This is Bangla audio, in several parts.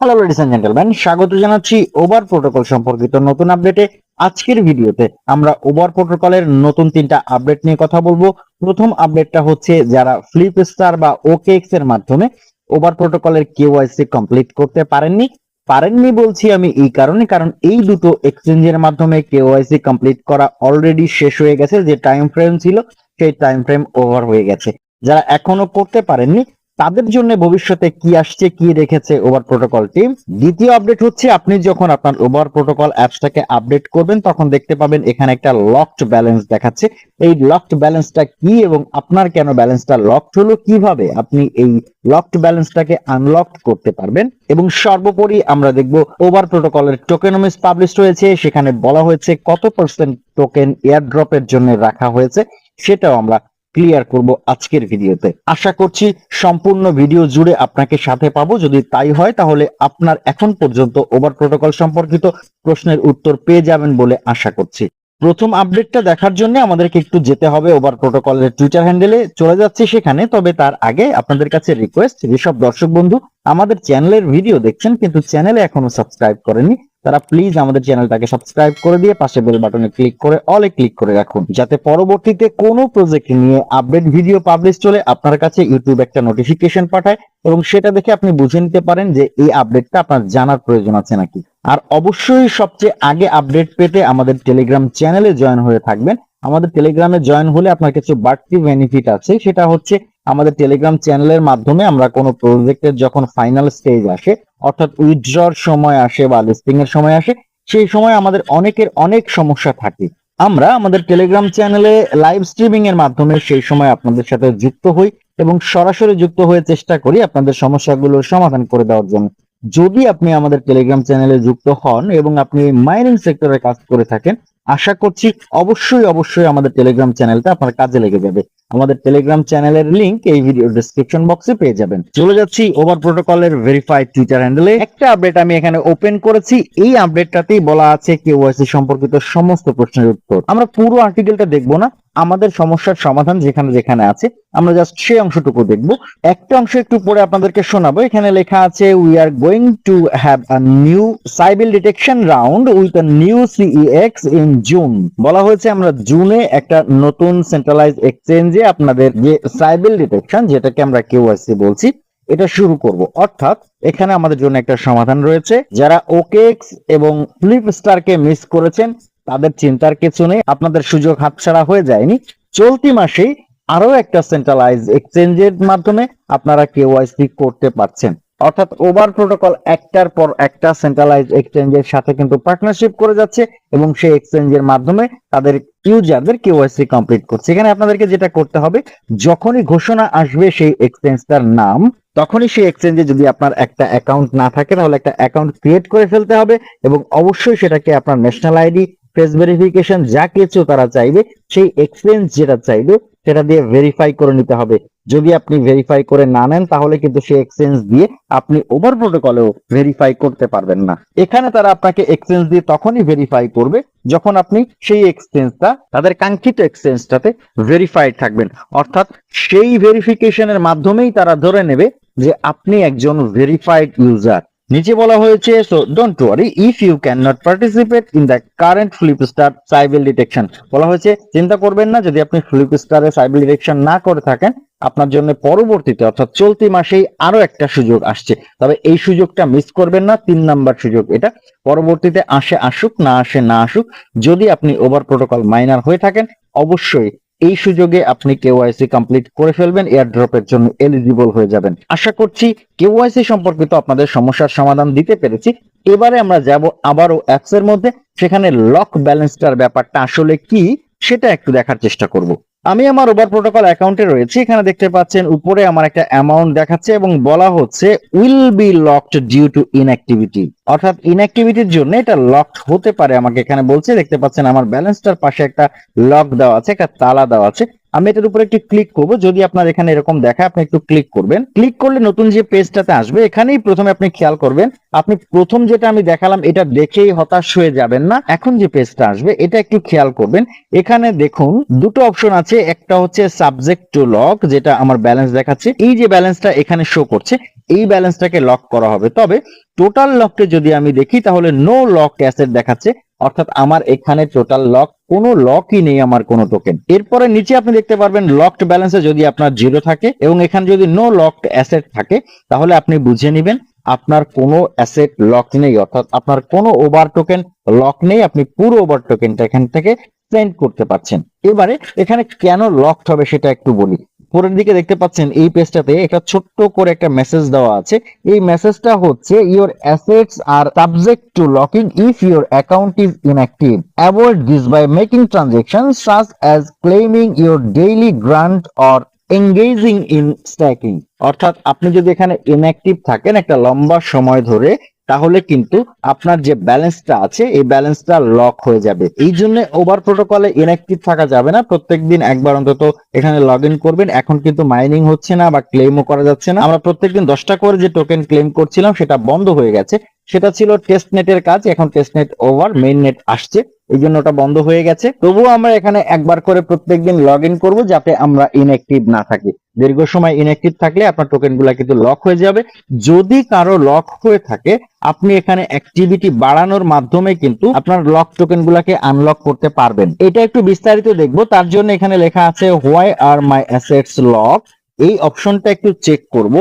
হ্যালো লেডিস এন্ড জেন্টলম্যান স্বাগত জানাচ্ছি ওভার প্রোটোকল সম্পর্কিত নতুন আপডেটে আজকের ভিডিওতে আমরা ওভার প্রোটোকলের নতুন তিনটা আপডেট নিয়ে কথা বলব। প্রথম আপডেটটা হচ্ছে যারা ফ্লিপ স্টার বা ওকেএক্স এর মাধ্যমে ওভার প্রোটোকলের কেওয়াইসি কমপ্লিট করতে পারেননি। পারেননি বলছি আমি এই কারণে, কারণ এই দুটো এক্সচেঞ্জের মাধ্যমে কেওয়াইসি কমপ্লিট করা অলরেডি শেষ হয়ে গেছে, যে টাইম ফ্রেম ছিল, সেই টাইম ফ্রেম ওভার হয়ে গেছে। যারা এখনও করতে পারেননি তাদের জন্য ভবিষ্যতে কি আসছে, কি রেখেছে ওভার প্রোটোকল টিম দ্বিতীয় আপডেট হচ্ছে, আপনি যখন আপনার ওভার প্রোটোকল অ্যাপসটাকে আপডেট করবেন, তখন দেখতে পাবেন এখানে একটা লকড ব্যালেন্স দেখাচ্ছে। এই লকড ব্যালেন্সটা কি এবং আপনার কেন ব্যালেন্সটা লকড হলো? কীভাবে আপনি এই লকড ব্যালেন্সটাকে আনলক করতে পারবেন? এবং সর্বোপরি আমরা দেখব ওভার প্রোটোকলের টোকেনমিস পাবলিশ হয়েছে, সেখানে বলা হয়েছে কত পার্সেন্ট টোকেন এয়ারড্রপের জন্য রাখা হয়েছে, সেটাও আমরা ক্লিয়ার করব আজকের ভিডিওতে। আশা করছি সম্পূর্ণ ভিডিও জুড়ে আপনাকে সাথে পাবো। যদি তাই হয়, তাহলে আপনার এখন পর্যন্ত ওভার প্রোটোকল সম্পর্কিত প্রশ্নের উত্তর পেয়ে যাবেন বলে আশা করছি। প্রথম আপডেটটা দেখার জন্য আমাদেরকে একটু যেতে হবে ওভার প্রোটোকলের টুইটার হ্যান্ডেলে চলে যাচ্ছে সেখানে, তবে তার আগে আপনাদের কাছে রিকোয়েস্ট যেসব দর্শক বন্ধু, আমাদের চ্যানেলের ভিডিও দেখছেন, কিন্তু চ্যানেলে এখনও সাবস্ক্রাইব করেননি তারা প্লিজ আমাদের চ্যানেলটাকে সাবস্ক্রাইব করে দিয়ে পাশে বেল বাটনে ক্লিক করে অলে ক্লিক করে রাখুন। যাতে পরবর্তীতে কোনো প্রজেক্ট নিয়ে আপডেট ভিডিও পাবলিশ চলে, আপনার কাছে ইউটিউব একটা নোটিফিকেশন পাঠায় এবং সেটা দেখে আপনি বুঝে নিতে পারেন যে এই আপডেটটা আপনার জানার প্রয়োজন আছে নাকি। আর অবশ্যই সবচেয়ে আগে আপডেট পেতে আমাদের টেলিগ্রাম চ্যানেলে জয়েন হয়ে থাকবেন। আমাদের টেলিগ্রামে জয়েন হলে আপনার কিছু বাড়তি বেনিফিট আছে, সেটা হচ্ছে আমাদের টেলিগ্রাম চ্যানেলের মাধ্যমে আমরা কোনো প্রজেক্টের যখন ফাইনাল স্টেজ আসে, অর্থাৎ উইথড্রর সময় আসে বা লিস্টিং এর সময় আসে, সেই সময় আমাদের অনেকের অনেক সমস্যা থাকে। আমরা আমাদের টেলিগ্রাম চ্যানেলে লাইভ স্ট্রিমিং এর মাধ্যমে সেই সময় আপনাদের সাথে যুক্ত হই এবং সরাসরি যুক্ত হয়ে চেষ্টা করি আপনাদের সমস্যাগুলোর সমাধান করে দেওয়ার জন্য। যদি আপনি আমাদের টেলিগ্রাম চ্যানেলে যুক্ত হন এবং আপনি মাইনিং সেক্টরে কাজ করে থাকেন আশা করছি অবশ্যই অবশ্যই আমাদের টেলিগ্রাম চ্যানেলটা আপনার কাজে লেগে যাবে। আমাদের টেলিগ্রাম চ্যানেলের লিংক এই ভিডিও ডেসক্রিপশন বক্সে পেয়ে যাবেন। চলে যাচ্ছি ওভার প্রোটোকলের ভেরিফাইড টুইটার হ্যান্ডেলে একটা আপডেট আমি এখানে ওপেন করেছি। এই আপডেটটাতেই বলা আছে কেওয়াইসি সম্পর্কিত সমস্ত প্রশ্নের উত্তর। আমরা পুরো আর্টিকেলটা দেখব না। আমাদের সমস্যার সমাধান যেখানে যেখানে আছে, আমরা জাস্ট সেই অংশটুকু দেখব। একটা অংশ একটু পরে আপনাদেরকে শোনাবো। এখানে লেখা আছে we are going to have a new sybil detection round with a new CEX in June বলা হয়েছে আমরা জুনে একটা নতুন সেন্ট্রালাইজ এক্সচেঞ্জে আপনাদের যে সাইবেল ডিটেকশন যেটাকে আমরা কেওয়াইসি বলছি, এটা শুরু করব। অর্থাৎ এখানে আমাদের জন্য একটা সমাধান রয়েছে। যারা ওকেএক্স এবং ফ্লিপ স্টারকে মিস করেছেন তাদের চিন্তার কিছু নেই, আপনাদের সুযোগ হাতছাড়া হয়ে যায়নি। চলতি মাসেই আরও একটা সেন্ট্রালাইজ এক্সচেঞ্জের মাধ্যমে আপনারা কেওয়াইসি করতে পারছেন। অর্থাৎ ওভার প্রোটোকল একটার পর একটা সেন্ট্রালাইজ এক্সচেঞ্জের সাথে কিন্তু পার্টনারশিপ করে যাচ্ছে এবং সেই এক্সচেঞ্জের মাধ্যমে তাদের ইউজারদের কেওয়াইসি কমপ্লিট করছে। এখানে আপনাদেরকে যেটা করতে হবে, যখনই ঘোষণা আসবে সেই এক্সচেঞ্জটার নাম, তখনই সেই এক্সচেঞ্জে যদি আপনার একটা অ্যাকাউন্ট না থাকে, তাহলে একটা অ্যাকাউন্ট ক্রিয়েট করে ফেলতে হবে এবং অবশ্যই সেটাকে আপনার ন্যাশনাল আইডি ফেস ভেরিফিকেশন যা কিছু তারা চাইবে, সেই এক্সচেঞ্জ যেটা চাইবে, সেটা দিয়ে ভেরিফাই করে নিতে হবে। যদি আপনি ভেরিফাই করে না নেন, তাহলে কিন্তু সেই এক্সচেঞ্জ দিয়ে আপনি ওভার প্রোটোকলেও ভেরিফাই করতে পারবেন না। এখানে তারা আপনাকে এক্সচেঞ্জ দিয়ে তখনই ভেরিফাই করবে যখন আপনি সেই এক্সচেঞ্জটা তাদের কাঙ্ক্ষিত এক্সচেঞ্জটাতে ভেরিফাইড থাকবেন। অর্থাৎ সেই ভেরিফিকেশনের মাধ্যমেই তারা ধরে নেবে যে আপনি একজন ভেরিফাইড ইউজার নিচে বলা হয়েছে so don't worry if you can not participate in the current flip star sybil detection বলা হয়েছে, চিন্তা করবেন না, যদি আপনি ফ্লিপ স্টারে সাইবেল ডিটেকশন না করে থাকেন, আপনার জন্য পরবর্তীতে, অর্থাৎ চলতি মাসেই আরও একটা সুযোগ আসছে। তবে এই সুযোগটা মিস করবেন না, তিন নাম্বার সুযোগ এটা। পরবর্তীতে আসে আসুক, না আসে না আসুক, যদি আপনি ওভার প্রোটোকল মাইনার হয়ে থাকেন, অবশ্যই এই সুযোগে আপনি কেওয়াইসি কমপ্লিট করে ফেলবেন এয়ারড্রপের জন্য এলিজিবল হয়ে যাবেন। আশা করছি কেওয়াইসি সম্পর্কিত আপনাদের সমস্যার সমাধান দিতে পেরেছি। এবারে আমরা যাব আবারও অ্যাপসের মধ্যে, সেখানে লক ব্যালেন্সটার ব্যাপারটা আসলে কি, সেটা একটু দেখার চেষ্টা করব। আমি আমার ওভার প্রোটোকল অ্যাকাউন্টে রয়েছি। এখানে দেখতে পাচ্ছেন, উপরে আমার একটা অ্যামাউন্ট দেখাচ্ছে এবং বলা হচ্ছে will be locked due to inactivity অর্থাৎ ইনঅ্যাক্টিভিটির জন্য এটা লকড হতে পারে আমাকে এখানে বলছে। দেখতে পাচ্ছেন, আমার ব্যালেন্সটার পাশে একটা লক দেওয়া আছে, একটা তালা দেওয়া আছে। আমি এটার উপরে একটু ক্লিক করব। যদি আপনার এখানে এরকম দেখায়, আপনি একটু ক্লিক করবেন। ক্লিক করলে নতুন যে পেজটাতে আসবে, এখানেই প্রথমে আপনি খেয়াল করবেন, আপনি প্রথম যেটা আমি দেখালাম, এটা দেখেই হতাশ হয়ে যাবেন না। এখন যে পেজটা আসবে, এটা একটু খেয়াল করবেন। এখানে দেখুন, দুটো অপশন আছে। একটা হচ্ছে সাবজেক্ট টু লক যেটা আমার ব্যালেন্স দেখাচ্ছে। এই যে ব্যালেন্সটা এখানে শো করছে এই ব্যালেন্সটাকে লক করা হবে। তবে টোটাল লককে যদি আমি দেখি, তাহলে নো লক অ্যাসেট দেখাচ্ছে। অর্থাৎ আমার এখানে টোটাল লক কোনো লকই নেই আমার কোনো টোকেন এরপরে নিচে আপনি দেখতে পারবেন লকড ব্যালেন্সে যদি আপনার জিরো থাকে এবং এখানে যদি নো লকড অ্যাসেট থাকে, তাহলে আপনি বুঝে নেবেন আপনার কোনো অ্যাসেট লক নেই। অর্থাৎ আপনার কোনো ওভার টোকেন লক নেই, আপনি পুরো ওভার টোকেনটা এখান থেকে সেন্ড করতে পারছেন। এবারে এখানে কেন লকড হবে সেটা একটু বলি। উপরের দিকে দেখতে পাচ্ছেন এই পেজটাতে একটা ছোট্ট করে একটা মেসেজ দেওয়া আছে। এই মেসেজটা হচ্ছে your assets are subject to locking if your account is inactive avoid this by making transaction such as claiming your daily grant or engaging in staking অর্থাৎ আপনি যদি এখানে ইনঅ্যাক্টিভ থাকেন একটা লম্বা সময় ধরে তাহলে কিন্তু আপনার যে ব্যালেন্সটা আছে, এই ব্যালেন্সটা লক হয়ে যাবে। এই জন্য ওভার প্রোটোকলে ইনঅ্যাক্টিভ থাকা যাবে না। প্রত্যেকদিন একবার অন্তত এখানে লগ ইন করবেন। এখন কিন্তু মাইনিং হচ্ছে না বা ক্লেমও করা যাচ্ছে না। আমরা প্রত্যেকদিন দশটা করে যে টোকেন ক্লেম করছিলাম, সেটা বন্ধ হয়ে গেছে। সেটা ছিল টেস্ট নেটের কাজ। এখন test net over main net আসছে। এই জন্য ওটা বন্ধ হয়ে গেছে। তবুও আমরা এখানে একবার করে প্রত্যেকদিন লগ ইন করব যাতে আমরা ইনঅ্যাক্টিভ না থাকি। দীর্ঘ সময় ইনএক্টিভ থাকলে আপনার টোকেনগুলা কিন্তু লক হয়ে যাবে। যদি কারও লক হয়ে থাকে, আপনি এখানে অ্যাক্টিভিটি বাড়ানোর মাধ্যমে কিন্তু আপনার লক টোকেন গুলাকে আনলক করতে পারবেন। এটা একটু বিস্তারিত দেখব। তার জন্য এখানে লেখা আছে why are my assets lock এই অপশনটা একটু চেক করব।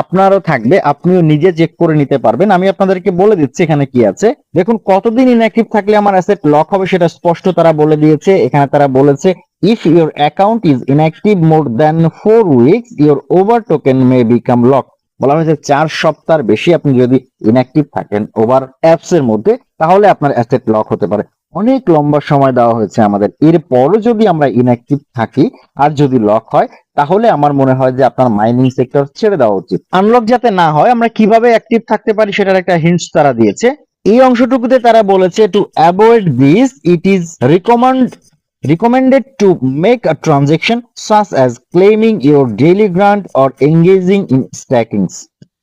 আপনারও থাকবে, আপনিও নিজে চেক করে নিতে পারবেন। আমি আপনাদেরকে বলে দিচ্ছি এখানে কি আছে। দেখুন, কতদিন ইনঅ্যাক্টিভ থাকলে আমার অ্যাসেট লক হবে সেটা স্পষ্ট তারা বলে দিয়েছে। এখানে তারা বলেছে if your account is inactive more than four weeks your over token may become lock বলা হয়েছে, চার সপ্তাহ বেশি আপনি যদি ইনঅ্যাক্টিভ থাকেন ওভার অ্যাপস এর মধ্যে, তাহলে আপনার অ্যাসেট লক হতে পারে। অনেক লম্বা সময় দেওয়া হয়েছে আমাদের। এরপরও যদি আমরা ইনঅ্যাক্টিভ থাকি আর যদি লক হয়, তাহলে আমার মনে হয় যে আপনার মাইনিং সেক্টর ছেড়ে দেওয়া উচিত। আনলক যাতে না হয়, আমরা কীভাবে অ্যাক্টিভ থাকতে পারি সেটার একটা হিন্টস তারা দিয়েছে। এই অংশটুকুতে তারা বলেছে to avoid this it is recommend recommended to make a transaction such as claiming your daily grant or engaging in stackings.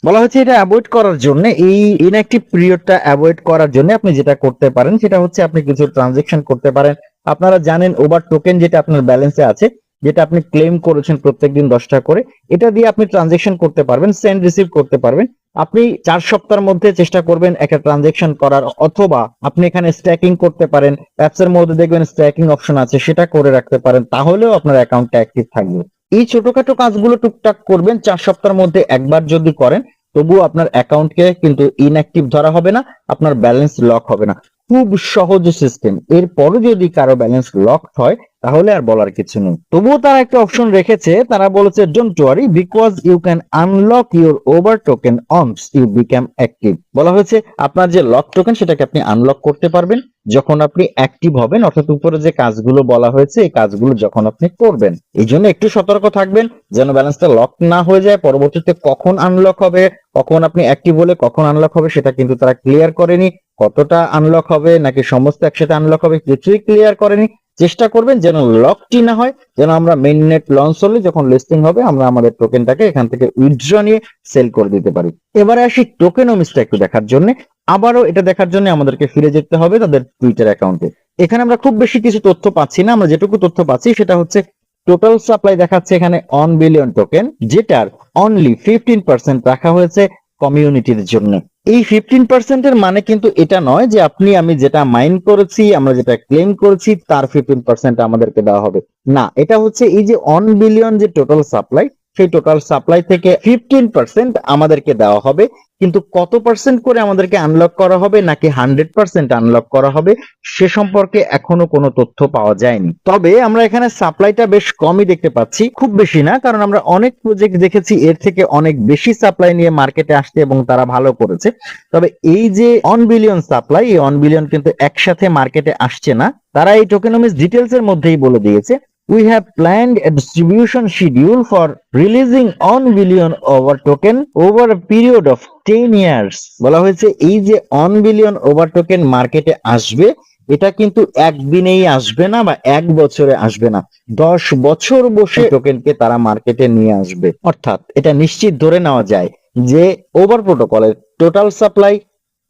বলা হচ্ছে এটা অ্যাভয়েড করার জন্য, এই ইনঅ্যাক্টিভ পিরিয়ডটা অ্যাভয়েড করার জন্য আপনি যেটা করতে পারেন, সেটা হচ্ছে আপনি কিছু ট্রানজেকশন করতে পারেন। আপনারা জানেন ওভার টোকেন যেটা আপনার ব্যালেন্সে আছে, যেটা আপনি ক্লেম করেছেন প্রত্যেকদিন দশটা করে, এটা দিয়ে আপনি ট্রানজেকশন করতে পারবেন সেন্ড রিসিভ করতে পারবেন। আপনি চার সপ্তাহের মধ্যে চেষ্টা করবেন একটা ট্রানজেকশন করার, অথবা আপনি এখানে স্ট্যাকিং করতে পারেন অ্যাপস এর মধ্যে দেখবেন স্ট্যাকিং অপশন আছে, সেটা করে রাখতে পারেন, তাহলেও আপনার অ্যাকাউন্টটা অ্যাক্টিভ থাকবে। এই ছোটখাটো কাজগুলো টুকটাক করবেন, চার সপ্তাহের মধ্যে একবার যদি করেন, তবুও আপনার অ্যাকাউন্টকে কিন্তু ইনঅ্যাক্টিভ ধরা হবে না, আপনার ব্যালেন্স লক হবে না। খুব সহজ সিস্টেম এরপরও যদি কারও ব্যালেন্স লক হয়, তাহলে আর বলার কিছু নেই। তবুও তারা একটা অপশন রেখেছে, তারা বলেছে don't worry because you can unlock your over token once you become active বলা হয়েছে, আপনার যে লক টোকেন সেটাকে আপনি আনলক করতে পারবেন। যখন আপনি অ্যাক্টিভ হবেন, অর্থাৎ উপরে যে কাজগুলো বলা হয়েছে, এই কাজগুলো যখন আপনি করবেন, এই জন্য একটু সতর্ক থাকবেন যেন ব্যালেন্সটা লক না হয়ে যায়। পরবর্তীতে কখন আনলক হবে, কখন আপনি অ্যাক্টিভ হলে কখন আনলক হবে, সেটা কিন্তু তারা ক্লিয়ার করেনি। কতটা আনলক হবে, নাকি সমস্ত একসাথে আনলক হবে, কিছুই ক্লিয়ার করেনি। চেষ্টা করবেন যেন লকটি না হয়, যেন আমরা মেইন নেট লঞ্চ হলে যখন লিস্টিং হবে, আমরা আমাদের টোকেনটাকে এখান থেকে উইথড্র নিয়ে সেল করে দিতে পারি। এবারে আসি টোকেনোমিক্সটা একটু দেখার জন্য। আবারও এটা দেখার জন্য আমাদেরকে ফিরে যেতে হবে তাদের টুইটার অ্যাকাউন্টে এখানে আমরা খুব বেশি কিছু তথ্য পাচ্ছি না, আমরা যেটুকু তথ্য পাচ্ছি সেটা হচ্ছে টোটাল সাপ্লাই দেখাচ্ছে এখানে অন বিলিয়ন টোকেন যেটার অনলি ফিফটিন পার্সেন্ট রাখা হয়েছে কমিউনিটির জন্য। এই ফিফটিন পার্সেন্টের মানে কিন্তু এটা নয় যে আপনি, আমি যেটা মাইন করেছি, আমরা যেটা ক্লেম করেছি, তার ফিফটিন পার্সেন্ট আমাদেরকে দেওয়া হবে। না, এটা হচ্ছে এই যে অন বিলিয়ন যে টোটাল সাপ্লাই সেই টোটাল সাপ্লাই থেকে ফিফটিন পার্সেন্ট আমাদেরকে দেওয়া হবে। কিন্তু কত পার্সেন্ট করে আমাদেরকে আনলক করা হবে নাকি হান্ড্রেড পার্সেন্ট আনলক করা হবে, সে সম্পর্কে এখনও কোনো তথ্য পাওয়া যায়নি। তবে আমরা এখানে সাপ্লাইটা বেশ কমই দেখতে পাচ্ছি। খুব বেশি না, কারণ আমরা অনেক প্রজেক্ট দেখেছি, এর থেকে অনেক বেশি সাপ্লাই নিয়ে মার্কেটে আসছে এবং তারা ভালো করেছে। তবে এই যে অন বিলিয়ন সাপ্লাই এই অন বিলিয়ন কিন্তু একসাথে মার্কেটে আসছে না। তারা এই টোকেনোমিক্স ডিটেলস এর মধ্যেই বলে দিয়েছে। We have planned a distribution schedule for releasing 1 billion over token over a period of 10 years. বলা হয়েছে, এই যে 1 বিলিয়ন ওভার টোকেন মার্কেটে আসবে, এটা কিন্তু একদিনেই আসবে না বা এক বছরে আসবে না। দশ বছর বসে টোকেনকে তারা মার্কেটে নিয়ে আসবে। অর্থাৎ এটা নিশ্চিত ধরে নেওয়া যায় যে ওভার প্রোটোকলের টোটাল সাপ্লাই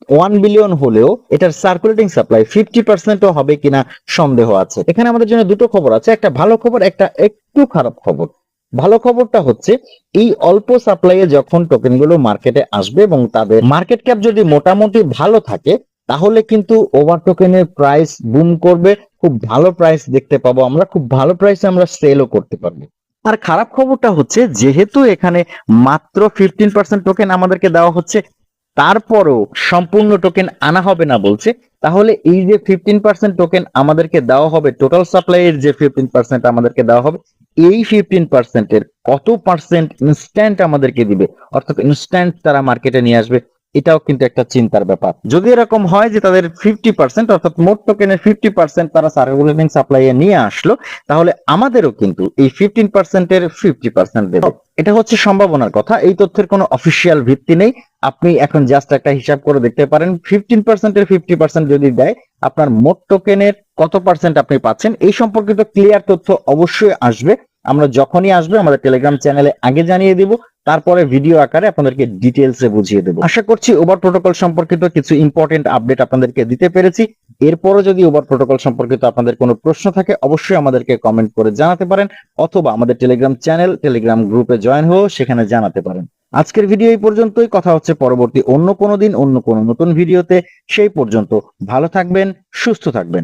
ওয়ান বিলিয়ন হলেও এটার সার্কুলেটিং সাপ্লাই ফিফটি পার্সেন্টও হবে কিনা সন্দেহ আছে। এখানে আমাদের জন্য দুটো খবর আছে, একটা ভালো খবর, একটা একটু খারাপ খবর। ভালো খবরটা হচ্ছে, এই অল্প সাপ্লাইয়ে যখন টোকেনগুলো মার্কেটে আসবে এবং তাদের মার্কেট ক্যাপ যদি মোটামুটি ভালো থাকে, তাহলে কিন্তু ওভার টোকেনের প্রাইস বুম করবে, খুব ভালো প্রাইস দেখতে পাবো আমরা, খুব ভালো প্রাইসে আমরা সেলও করতে পারব। আর খারাপ খবরটা হচ্ছে, যেহেতু এখানে মাত্র ফিফটিন পার্সেন্ট টোকেন আমাদেরকে দেওয়া হচ্ছে তারপরও সম্পূর্ণ টোকেন আনা হবে না বলছে, তাহলে এই যে ফিফটিন পার্সেন্ট টোকেন আমাদেরকে দেওয়া হবে টোটাল সাপ্লাই এর যে ফিফটিন পার্সেন্ট আমাদেরকে দেওয়া হবে, এই ফিফটিন পার্সেন্টের কত পার্সেন্ট ইনস্ট্যান্ট আমাদেরকে দিবে? অর্থাৎ ইনস্ট্যান্ট তারা মার্কেটে নিয়ে আসবে এটাও কিন্তু একটা চিন্তার ব্যাপার। যদি এরকম হয় যে তাদের ফিফটি পার্সেন্ট অর্থাৎ মোট টোকেনের ফিফটি পার্সেন্ট তারা সার্কুলেটিং সাপ্লাই এ নিয়ে আসলো, তাহলে আমাদেরও কিন্তু এই ফিফটিন পার্সেন্টের ফিফটি পার্সেন্ট দেবে। এটা হচ্ছে সম্ভাবনার কথা, এই তথ্যের কোনো অফিসিয়াল ভিত্তি নেই। আপনি এখন জাস্ট একটা হিসাব করে দেখতে পারেন ফিফটিন পার্সেন্টের ফিফটি পার্সেন্ট যদি দেয়, আপনার মোট টোকেনের কত পার্সেন্ট আপনি পাচ্ছেন, এই সম্পর্কিত ক্লিয়ার তথ্য অবশ্যই আসবে। আমরা যখনই আসবে, আমাদের টেলিগ্রাম চ্যানেলে আগে জানিয়ে দিব। তারপরে ভিডিও আকারে আপনাদেরকে ডিটেলসে বুঝিয়ে দেবো। আশা করছি ওভার প্রোটোকল সম্পর্কিত কিছু ইম্পর্টেন্ট আপডেট আপনাদেরকে দিতে পেরেছি। এরপরও যদি ওভার প্রোটোকল সম্পর্কিত আপনাদের কোনো প্রশ্ন থাকে, অবশ্যই আমাদেরকে কমেন্ট করে জানাতে পারেন, অথবা আমাদের টেলিগ্রাম চ্যানেল টেলিগ্রাম গ্রুপে জয়েন হয়েও সেখানে জানাতে পারেন। আজকের ভিডিও এই পর্যন্তই। কথা হচ্ছে পরবর্তী অন্য কোনো দিন, অন্য কোনো নতুন ভিডিওতে সেই পর্যন্ত ভালো থাকবেন, সুস্থ থাকবেন।